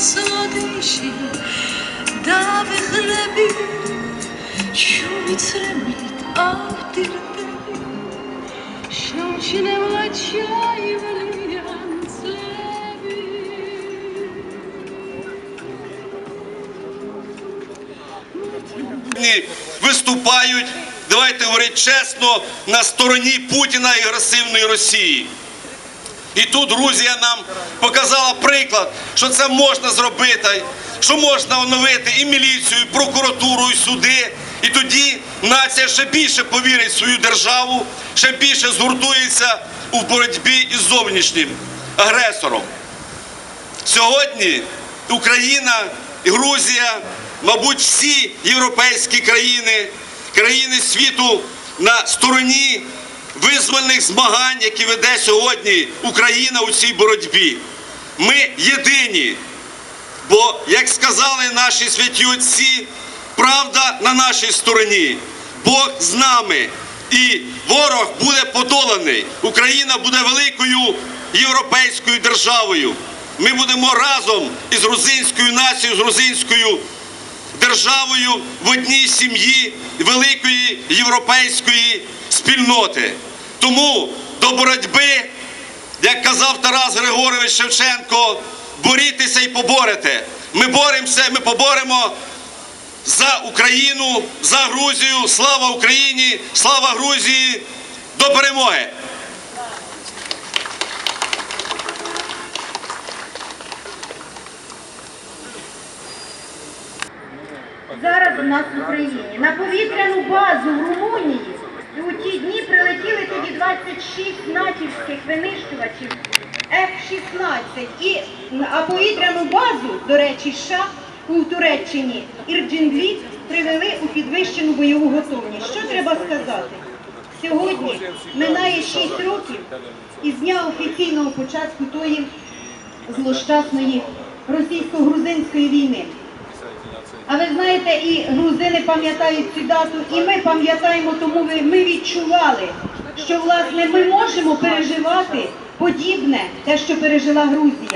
солодиші, дави хлебі, чують сремліт, а в що чи не влачає валянцеві. Сьогодні виступають, давайте говорити чесно, на стороні Путіна і агресивної Росії. І тут Грузія нам показала приклад, що це можна зробити, що можна оновити і міліцію, і прокуратуру, і суди. І тоді нація ще більше повірить в свою державу, ще більше згуртується у боротьбі із зовнішнім агресором. Сьогодні Україна Грузія, мабуть, всі європейські країни, країни світу на стороні визвольних змагань, які веде сьогодні Україна у цій боротьбі. Ми єдині. Бо, як сказали наші святі отці, правда на нашій стороні, Бог з нами, і ворог буде подоланий. Україна буде великою європейською державою. Ми будемо разом із грузинською нацією, з грузинською державою в одній сім'ї великої європейської спільноти. Тому до боротьби, як казав Тарас Григорович Шевченко, борітеся і поборете. Ми боремося, ми поборемо за Україну, за Грузію. Слава Україні! Слава Грузії! До перемоги! зараз у нас в Україні. На повітряну базу в Румунії у ті дні прилетіли тоді 26 натівських винищувачів F-16. І, а повітряну базу, до речі, США у Туреччині Ірджинглі привели у підвищену бойову готовність. Що треба сказати? Сьогодні минає 6 років із дня офіційного початку тої злощасної російсько-грузинської війни. А ви знаєте, і грузини пам'ятають цю дату, і ми пам'ятаємо, тому ми відчували, що власне ми можемо переживати подібне, те, що пережила Грузія.